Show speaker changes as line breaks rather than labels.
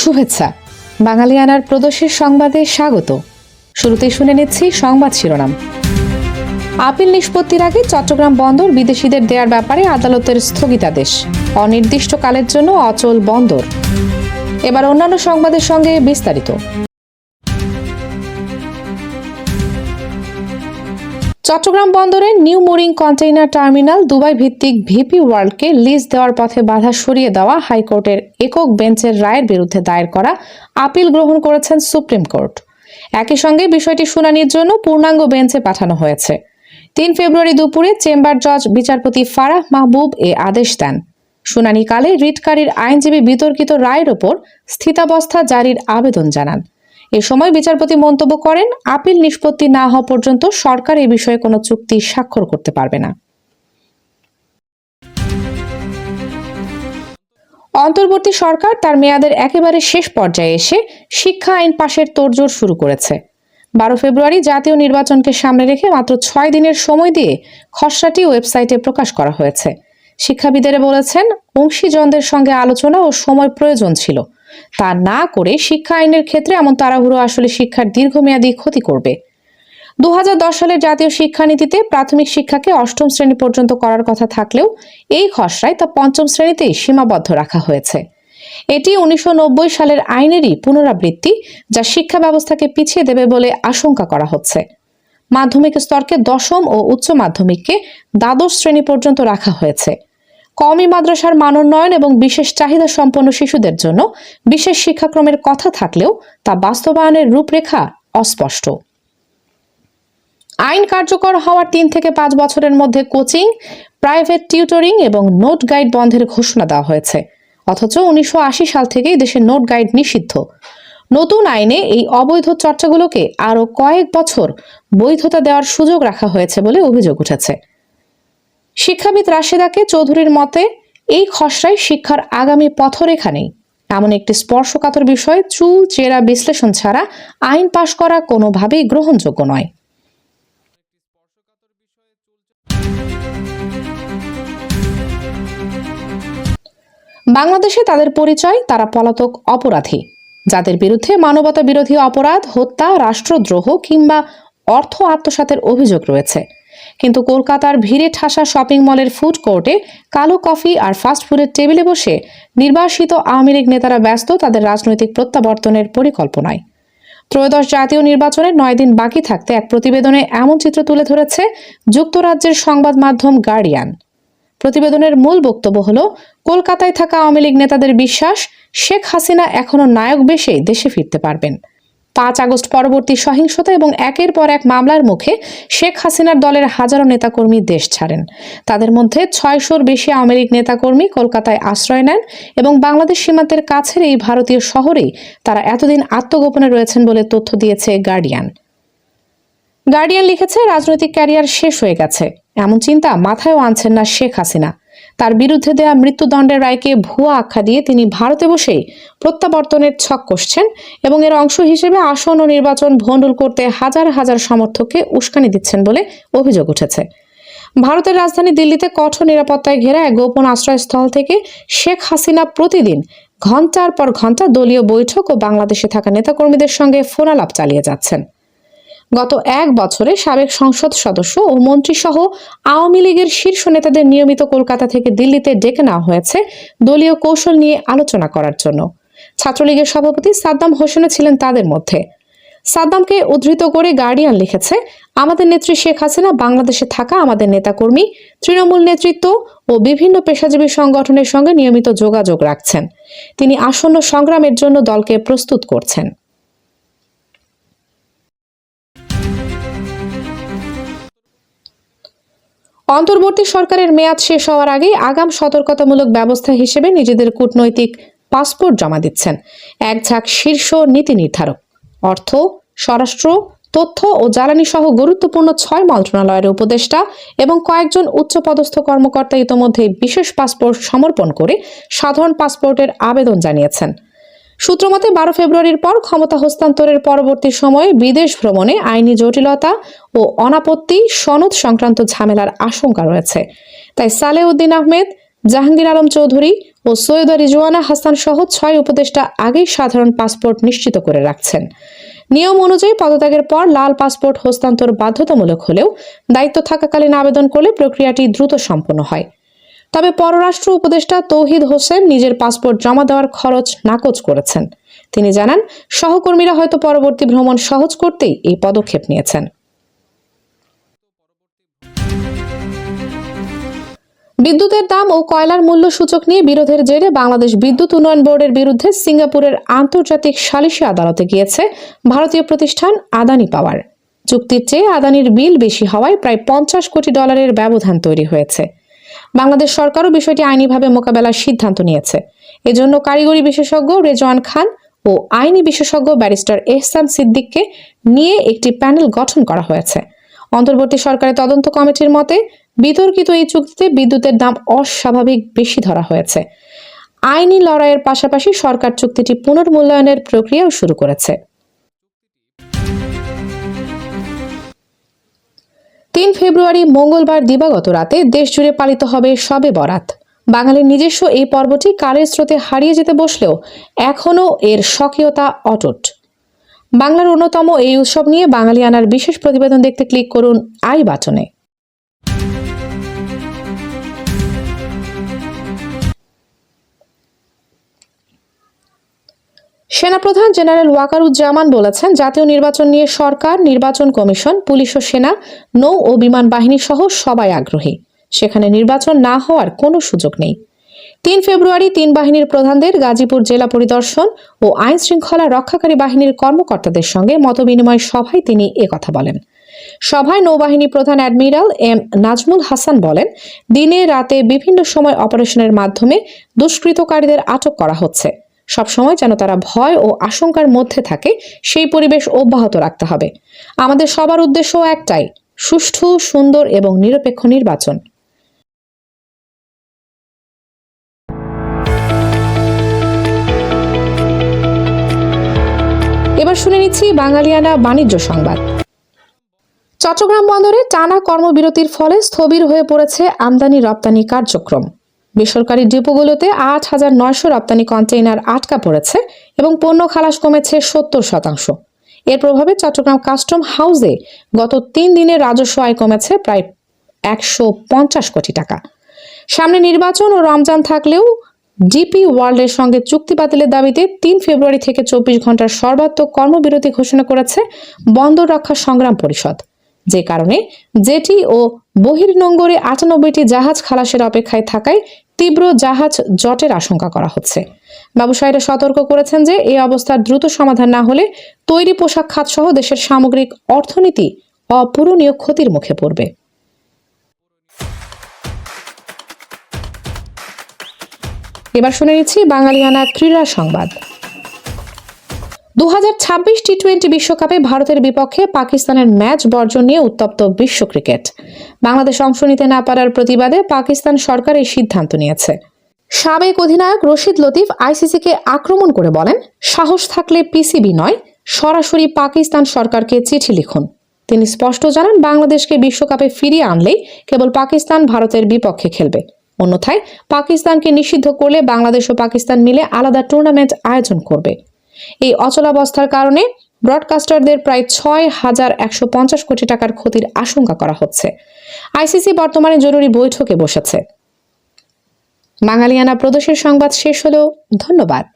শুভেচ্ছা। বাঙালিয়ানার প্রদোষের সংবাদে স্বাগত। শুরুতে শুনে নিচ্ছি সংবাদ শিরোনাম। আপিল নিষ্পত্তির আগে চট্টগ্রাম বন্দর বিদেশিদের দেয়ার ব্যাপারে আদালতের স্থগিতাদেশ। অনির্দিষ্টকালের জন্য অচল বন্দর। এবার অন্যান্য সংবাদের সঙ্গে বিস্তারিত। চট্টগ্রাম বন্দরের new mooring container terminal Dubai ভিত্তিক ভিপি ওয়ার্ল্ডকে লিজ দেওয়ার পথে বাধা সরিয়ে দেওয়া হাইকোর্টের একক বেঞ্চের রায়ের বিরুদ্ধে দায়ের করা আপিল গ্রহণ করেছেন সুপ্রিম কোর্ট। একই সঙ্গে বিষয়টি শুনানির জন্য পূর্ণাঙ্গ বেঞ্চে পাঠানো হয়েছে। তিন ফেব্রুয়ারি দুপুরে চেম্বার জজ বিচারপতি ফারাহ মাহবুব এ আদেশ দেন। শুনানিকালে রিটকারীর আইনজীবী বিতর্কিত রায়ের ওপর স্থিতাবস্থা জারির আবেদন জানান। এ সময় বিচারপতি মন্তব্য করেন, আপিল নিষ্পত্তি না হওয়া পর্যন্ত সরকার এ বিষয়ে কোনো চুক্তি স্বাক্ষর করতে পারবে না। অন্তর্বর্তী সরকার তার মেয়াদের একেবারে শেষ পর্যায়ে এসে শিক্ষা আইন পাশের তোড়জোড় শুরু করেছে। বারো ফেব্রুয়ারি জাতীয় নির্বাচনকে সামনে রেখে মাত্র ছয় দিনের সময় দিয়ে খসড়াটি ওয়েবসাইটে প্রকাশ করা হয়েছে। শিক্ষাবিদেরা বলেছেন, অংশীজনদের সঙ্গে আলোচনা ও সময় প্রয়োজন ছিল। তা না করে শিক্ষা আইনের ক্ষেত্রে এমন তাড়াহুড়ো আসলে শিক্ষার দীর্ঘমেয়াদী ক্ষতি করবে। দু সালের জাতীয় শিক্ষানীতিতে প্রাথমিক শিক্ষাকে অষ্টম শ্রেণি পর্যন্ত করার কথা থাকলেও এই খসড়ায় তা পঞ্চম শ্রেণীতেই সীমাবদ্ধ রাখা হয়েছে। এটি উনিশশো নব্বই সালের আইনেরই পুনরাবৃত্তি যা শিক্ষা ব্যবস্থাকে পিছিয়ে দেবে বলে আশঙ্কা করা হচ্ছে। মাধ্যমিক স্তরকে দশম ও উচ্চ মাধ্যমিককে দ্বাদশ শ্রেণি পর্যন্ত রাখা হয়েছে। কওমি মাদ্রাসার মানোন্নয়ন এবং বিশেষ চাহিদা সম্পন্ন শিশুদের জন্য বিশেষ শিক্ষাক্রমের কথা থাকলেও তা বাস্তবায়নের রূপরেখা অস্পষ্ট। আইন কার্যকর হওয়ার তিন থেকে পাঁচ বছরের মধ্যে কোচিং, প্রাইভেট টিউটরিং এবং নোট গাইড বন্ধের ঘোষণা দেওয়া হয়েছে। অথচ উনিশশো আশি সাল থেকেই দেশে নোট গাইড নিষিদ্ধ। নতুন আইনে এই অবৈধ চর্চাগুলোকে আরও কয়েক বছর বৈধতা দেওয়ার সুযোগ রাখা হয়েছে বলে অভিযোগ উঠেছে। শিক্ষাবিদ রাশেদাকে চৌধুরীর মতে, এই খসড়ায় শিক্ষার আগামী পথরেখা নেই। এমন একটি স্পর্শকাতর বিষয়, চুল, চেরা বিশ্লেষণ ছাড়া আইন পাশ করা কোনোভাবেই গ্রহণযোগ্য নয়। বাংলাদেশে তাদের পরিচয়, তারা পলাতক অপরাধী। যাদের বিরুদ্ধে মানবতা বিরোধী অপরাধ, হত্যা, রাষ্ট্রদ্রোহ কিংবা অর্থ আত্মসাতের অভিযোগ রয়েছে। কিন্তু কলকাতার ভিড়ে ঠাসা শপিং মলের ফুড কোর্টে কালো কফি আর ফাস্ট ফুডের টেবিলে বসে নির্বাসিত আওয়ামী লীগ নেতারা ব্যস্ত তাদের রাজনৈতিক প্রত্যাবর্তনের পরিকল্পনায়। ত্রয়োদশ জাতীয় নির্বাচনের নয় দিন বাকি থাকতে এক প্রতিবেদনে এমন চিত্র তুলে ধরেছে যুক্তরাজ্যের সংবাদ মাধ্যম গার্ডিয়ান। প্রতিবেদনের মূল বক্তব্য হল, কলকাতায় থাকা আওয়ামী লীগ নেতাদের বিশ্বাস, শেখ হাসিনা এখনও নায়ক বেশে দেশে ফিরতে পারবেন। পাঁচ আগস্ট পরবর্তী সহিংসতা এবং একের পর এক মামলার মুখে শেখ হাসিনার দলের হাজারো নেতাকর্মী দেশ ছাড়েন। তাদের মধ্যে ছয়শোর বেশি আওয়ামী নেতাকর্মী কলকাতায় আশ্রয় নেন এবং বাংলাদেশ সীমান্তের কাছের এই ভারতীয় শহরেই তারা এতদিন আত্মগোপনে রয়েছেন বলে তথ্য দিয়েছে গার্ডিয়ান। গার্ডিয়ান লিখেছে, রাজনৈতিক ক্যারিয়ার শেষ হয়ে গেছে। এমন চিন্তা মাথায়ও আনছেন না শেখ হাসিনা। তার বিরুদ্ধে দেয়া মৃত্যুদণ্ডের রায়কে ভুয়া আখ্যা দিয়ে তিনি ভারতে বসেই প্রত্যাবর্তনের ছক কষছেন এবং এর অংশ হিসেবে আসন ও নির্বাচন ভণ্ডুল করতে হাজার হাজার সমর্থককে উস্কানি দিচ্ছেন বলে অভিযোগ উঠেছে। ভারতের রাজধানী দিল্লিতে কঠোর নিরাপত্তায় ঘেরা এক গোপন আশ্রয়স্থল থেকে শেখ হাসিনা প্রতিদিন ঘণ্টার পর ঘণ্টা দলীয় বৈঠক ও বাংলাদেশে থাকা নেতাকর্মীদের সঙ্গে ফোনালাপ চালিয়ে যাচ্ছেন। গত এক বছরে সাবেক সংসদ সদস্য ও মন্ত্রীসহ আওয়ামী লীগের শীর্ষ নেতাদের নিয়মিত কলকাতা থেকে দিল্লিতে ডেকে নেওয়া হয়েছে দলীয় কৌশল নিয়ে আলোচনা করার জন্য। ছাত্রলীগের সভাপতি সাদ্দাম হোসেনও ছিলেন তাদের মধ্যে। সাদ্দামকে উদ্ধৃত করে গার্ডিয়ান লিখেছে, আমাদের নেত্রী শেখ হাসিনা, বাংলাদেশে থাকা আমাদের নেতাকর্মী, তৃণমূল নেতৃত্ব ও বিভিন্ন পেশাজীবী সংগঠনের সঙ্গে নিয়মিত যোগাযোগ রাখছেন। তিনি আসন্ন সংগ্রামের জন্য দলকে প্রস্তুত করছেন। অন্তর্বর্তী সরকারের মেয়াদ শেষ হওয়ার আগেই আগাম সতর্কতামূলক ব্যবস্থা হিসেবে নিজেদের কূটনৈতিক পাসপোর্ট জমা দিচ্ছেন। এক ঝাঁক শীর্ষ নীতি নির্ধারক। অর্থ, স্বরাষ্ট্র, তথ্য ও জ্বালানি সহ গুরুত্বপূর্ণ ছয় মন্ত্রণালয়ের উপদেষ্টা এবং কয়েকজন উচ্চপদস্থ কর্মকর্তা ইতোমধ্যে বিশেষ পাসপোর্ট সমর্পণ করে সাধারণ পাসপোর্টের আবেদন জানিয়েছেন। সূত্রমতে বারো ফেব্রুয়ারির পর ক্ষমতা হস্তান্তরের পরবর্তী সময়ে বিদেশ ভ্রমণে আইনি জটিলতা ও অনাপত্তি, সনদ সংক্রান্ত ঝামেলার আশঙ্কা রয়েছে। তাই সালেউদ্দিন আহমেদ, জাহাঙ্গীর আলম চৌধুরী ও সৈয়দ রিজওয়ানা হাসান সহ ছয় উপদেষ্টা আগেই সাধারণ পাসপোর্ট নিশ্চিত করে রাখছেন। নিয়ম অনুযায়ী পদত্যাগের পর লাল পাসপোর্ট হস্তান্তর বাধ্যতামূলক হলেও দায়িত্ব থাকাকালীন আবেদন করলে প্রক্রিয়াটি দ্রুত সম্পন্ন হয়। তবে পররাষ্ট্র উপদেষ্টা তৌহিদ হোসেন নিজের পাসপোর্ট জমা দেওয়ার খরচ নাকচ করেছেন। তিনি জানান, সহকর্মীরা হয়তো পরবর্তী ভ্রমণ সহজ করতেই এই পদক্ষেপ নিয়েছেন। বিদ্যুতের দাম ও কয়লার মূল্য সূচক নিয়ে বিরোধের জেরে বাংলাদেশ বিদ্যুৎ উন্নয়ন বোর্ডের বিরুদ্ধে সিঙ্গাপুরের আন্তর্জাতিক সালিশি আদালতে গিয়েছে ভারতীয় প্রতিষ্ঠান আদানি পাওয়ার। চুক্তির চেয়ে আদানির বিল বেশি হওয়ায় প্রায় পঞ্চাশ কোটি ডলারের ব্যবধান তৈরি হয়েছে। বাংলাদেশ সরকারও বিষয়টি আইনিভাবে মোকাবেলার সিদ্ধান্ত নিয়েছে। এজন্য কারিগরি বিশেষজ্ঞ রেজওয়ান খান ও আইনি বিশেষজ্ঞ ব্যারিস্টার এহসান সিদ্দিককে নিয়ে একটি প্যানেল গঠন করা হয়েছে। অন্তর্বর্তী সরকারের তদন্ত কমিটির মতে, বিতর্কিত এই চুক্তিতে বিদ্যুতের দাম অস্বাভাবিক বেশি ধরা হয়েছে। আইনি লড়াইয়ের পাশাপাশি সরকার চুক্তিটি পুনর্মূল্যায়নের প্রক্রিয়াও শুরু করেছে। তিন ফেব্রুয়ারি মঙ্গলবার দিবাগত রাতে দেশজুড়ে পালিত হবে সবে বরাত। বাঙালির নিজস্ব এই পর্বটি কালের স্রোতে হারিয়ে যেতে বসলেও এখনও এর স্বকীয়তা অটুট। বাংলার অন্যতম এই উৎসব নিয়ে বাঙালি আনার বিশেষ প্রতিবেদন দেখতে ক্লিক করুন আই বাটনে। সেনাপ্রধান জেনারেল ওয়াকারুজ্জামান বলেছেন, জাতীয় নির্বাচন নিয়ে সরকার, নির্বাচন কমিশন, পুলিশ ও সেনা, নৌ ও বিমান বাহিনী সহ সবাই আগ্রহী। সেখানে নির্বাচন না হওয়ার কোনো সুযোগ নেই। তিন ফেব্রুয়ারি তিন বাহিনীর প্রধানদের গাজীপুর জেলা পরিদর্শন ও আইন শৃঙ্খলা রক্ষাকারী বাহিনীর কর্মকর্তাদের সঙ্গে মতবিনিময় সভায় তিনি একথা বলেন। সভায় নৌবাহিনী প্রধান অ্যাডমিরাল এম নাজমুল হাসান বলেন, দিনে রাতে বিভিন্ন সময় অপারেশনের মাধ্যমে দুষ্কৃতকারীদের আটক করা হচ্ছে। সবসময় যেন তারা ভয় ও আশঙ্কার মধ্যে থাকে, সেই পরিবেশ অব্যাহত রাখতে হবে। আমাদের সবার উদ্দেশ্য একটাই, সুষ্ঠু, সুন্দর এবং নিরপেক্ষ নির্বাচন। এবার শুনে নিচ্ছি বাঙালিয়ানা বাণিজ্য সংবাদ। চট্টগ্রাম বন্দরে টানা কর্মবিরতির ফলে স্থবির হয়ে পড়েছে আমদানি রপ্তানি কার্যক্রম। বেসরকারি ডিপোগুলোতে আট হাজার নয়শো রপ্তানি কন্টেইনার আটকা পড়েছে এবং পণ্য খালাস কমেছে সত্তর শতাংশ। এর প্রভাবে চট্টগ্রাম কাস্টম হাউসে গত তিন দিনে রাজস্ব আয় কমেছে প্রায় একশো পঞ্চাশ কোটি টাকা। সামনে নির্বাচন ও রমজান থাকলেও ডিপি ওয়ার্ল্ডের সঙ্গে চুক্তি বাতিলের দাবিতে তিন ফেব্রুয়ারি থেকে চব্বিশ ঘণ্টার সর্বাত্মক কর্মবিরতি ঘোষণা করেছে বন্দর রক্ষা সংগ্রাম পরিষদ। যে কারণে জেটি ও বহির্নোঙ্গরে আটানব্বইটি জাহাজ খালাসের অপেক্ষায় থাকায় তীব্র জাহাজ জটের আশঙ্কা করা হচ্ছে। ব্যবসায়ীরা সতর্ক করেছেন যে, এই অবস্থার দ্রুত সমাধান না হলে তৈরি পোশাক খাত সহ দেশের সামগ্রিক অর্থনীতি অপূরণীয় ক্ষতির মুখে পড়বে। এবার শুনে নিচ্ছি বাঙালিয়ানা ক্রীড়া সংবাদ। দু টি টোয়েন্টি বিশ্বকাপে ভারতের বিপক্ষে পাকিস্তানের ম্যাচ বর্জন নিয়ে উত্তপ্ত বিশ্ব ক্রিকেট। বাংলাদেশ অংশ নিতে না পারার প্রতিবাদে পাকিস্তান সরকার এই সিদ্ধান্ত নিয়েছে। সাবেক অধিনায়ক রশিদ লতিফ আইসিসিকে আক্রমণ করে বলেন, সাহস থাকলে পিসিবি নয়, সরাসরি পাকিস্তান সরকারকে চিঠি লিখুন। তিনি স্পষ্ট জানান, বাংলাদেশকে বিশ্বকাপে ফিরিয়ে আনলেই কেবল পাকিস্তান ভারতের বিপক্ষে খেলবে। অন্যথায় পাকিস্তানকে নিষিদ্ধ করলে বাংলাদেশ ও পাকিস্তান মিলে আলাদা টুর্নামেন্ট আয়োজন করবে। এই অচলাবস্থার কারণে ব্রডকাস্টারদের প্রায় ছয় হাজার একশো পঞ্চাশ কোটি টাকার ক্ষতির আশঙ্কা করা হচ্ছে। আইসিসি বর্তমানে জরুরি বৈঠকে বসেছে। বাঙালিয়ানা প্রদেশের সংবাদ শেষ হলো ধন্যবাদ।